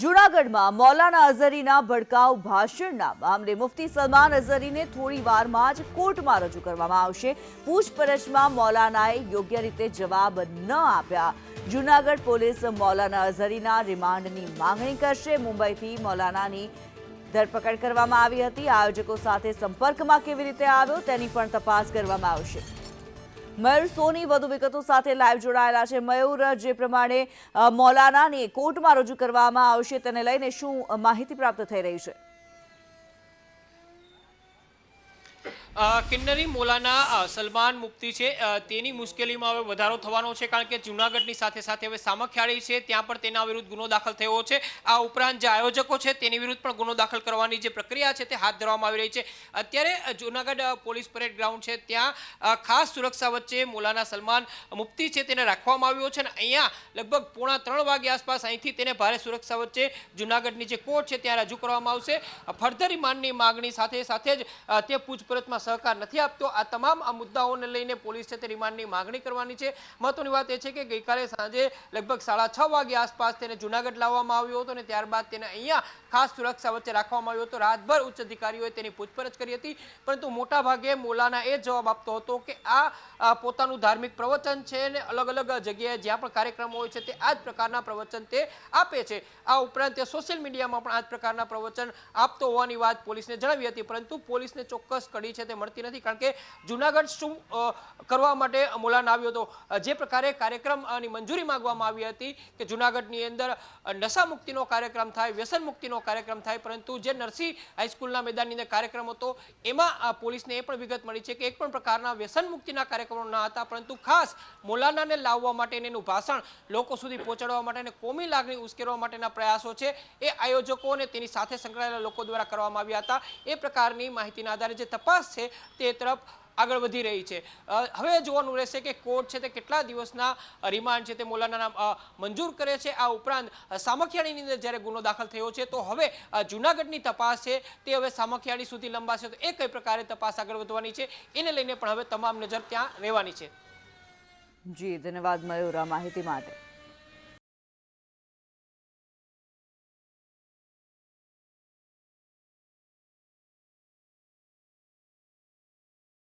જૂનાગઢમાં મૌલાના અઝહરીના ભડકાઉ ભાષણના મામલે મુફતી સલમાન અઝહરીને થોડી વારમાં જ કોર્ટમાં રજૂ કરવામાં આવશે. પૂછપરછમાં મૌલાનાએ યોગ્ય રીતે જવાબ ન આપ્યા. જૂનાગઢ પોલીસ મૌલાના અઝહરીના રિમાન્ડની માંગણી કરશે. મુંબઈથી મૌલાનાની ધરપકડ કરવામાં આવી હતી. આયોજકો સાથે સંપર્કમાં કેવી રીતે આવ્યો તેની પણ તપાસ કરવામાં આવશે. મયુર સોની વધુ વિગતો સાથે લાઈવ જોડાયેલા છે. મયુર, જે પ્રમાણે મૌલાનાને કોર્ટમાં રજૂ કરવામાં આવશે તેને લઈને શું માહિતી પ્રાપ્ત થઈ રહી છે? કિન્નરી મોલાના સલમાન મુફ્તી છે. તેની મુશ્કેલીમાં હવે વધારો થવાનો છે કારણ કે જૂનાગઢની સાથે સાથે હવે સામખિયાળી છે. ત્યાં પણ તેના વિરુદ્ધ ગુનો દાખલ થયો છે. આ ઉપરાંત જે આયોજકો છે તેની વિરુદ્ધ પણ ગુનો દાખલ કરવાની જે પ્રક્રિયા છે તે હાથ ધરવામાં આવી રહી છે. અત્યારે જૂનાગઢ પોલીસ પરેડ ગ્રાઉન્ડ છે. ત્યાં ખાસ સુરક્ષા વચ્ચે મોલાના સલમાન મુફ્તી છે તેને રાખવામાં આવ્યો છે અને અહીંયા લગભગ પોણા ત્રણ વાગે આસપાસ અહીંથી તેને ભારે સુરક્ષા વચ્ચે જૂનાગઢની જે કોર્ટ છે ત્યાં રજૂ કરવામાં આવશે. ફર્ધર રિમાન્ડની માગણી સાથે સાથે જ તે પૂછપરછમાં સહકાર નથી આપતો. આ તમામ આ મુદ્દાઓને લઈને પોલીસ તે રિમાન્ડની માગણી કરવાની છે. મહત્વની વાત એ છે કે ગઈકાલે સાંજે લગભગ સાડા છ વાગે આસપાસ તેને જૂનાગઢ લાવવામાં આવ્યો હતો અને ત્યારબાદ તેને અહીંયા ખાસ સુરક્ષા વચ્ચે રાખવામાં આવ્યો હતો. રાતભર ઉચ્ચ અધિકારીઓએ તેની પૂછપરછ કરી હતી. પરંતુ મોટા ભાગે મોલાના એ જવાબ આપતો હતો કે આ આ પોતાનું ધાર્મિક પ્રવચન છે અને અલગ અલગ જગ્યાએ જ્યાં પણ કાર્યક્રમો હોય છે તે આ જ પ્રકારના પ્રવચન તે આપે છે. આ ઉપરાંત તે સોશિયલ મીડિયામાં પણ આ જ પ્રકારના પ્રવચન આપતો હોવાની વાત પોલીસને જણાવી હતી. પરંતુ પોલીસને ચોક્કસ કડી છે તે મળતી નથી કારણ કે જુનાગઢ શું કરવા માટે મોલાન આવ્યો હતો. જે પ્રકારે કાર્યક્રમની મંજૂરી માંગવામાં આવી હતી કે જુનાગઢની અંદર નશા મુક્તિનો કાર્યક્રમ થાય, વ્યસન મુક્તિનો કાર્યક્રમ થાય, પરંતુ જે નરસિંહ હાઈસ્કૂલના મેદાનની અંદર કાર્યક્રમ હતો, એમાં પોલીસને એ પણ વિગત મળી છે કે એક પણ પ્રકારના વ્યસન મુક્તિના કાર્યક્રમો ના હતા, પરંતુ ખાસ મોલાનાને લાવવા માટે એનું ભાષણ લોકો સુધી પહોંચાડવા માટે અને કોમી લાગણી ઉશ્કેરવા માટેના પ્રયાસો છે, એ આયોજકો અને તેની સાથે સંકળાયેલા લોકો દ્વારા કરવામાં આવ્યા હતા. એ પ્રકારની માહિતીના આધારે જે તપાસ છે તે તરફ આગળ વધી રહી છે. હવે જોવાનું રહેશે કે કોર્ટ છે તે કેટલા દિવસના રિમાન્ડ છે તે મોલાના અ, મંજૂર કરે છે. આ ઉપરાંત સામખિયાળીની અંદર જ્યારે ગુનો દાખલ થયો છે તો હવે જૂનાગઢની તપાસ છે તે હવે સામખિયાળી સુધી લંબાશે તો એ કઈ પ્રકારે તપાસ આગળ વધવાની છે એને લઈને પણ હવે તમામ નજર ત્યાં રહેવાની છે. જી ધન્યવાદ મયુર માહિતી માટે.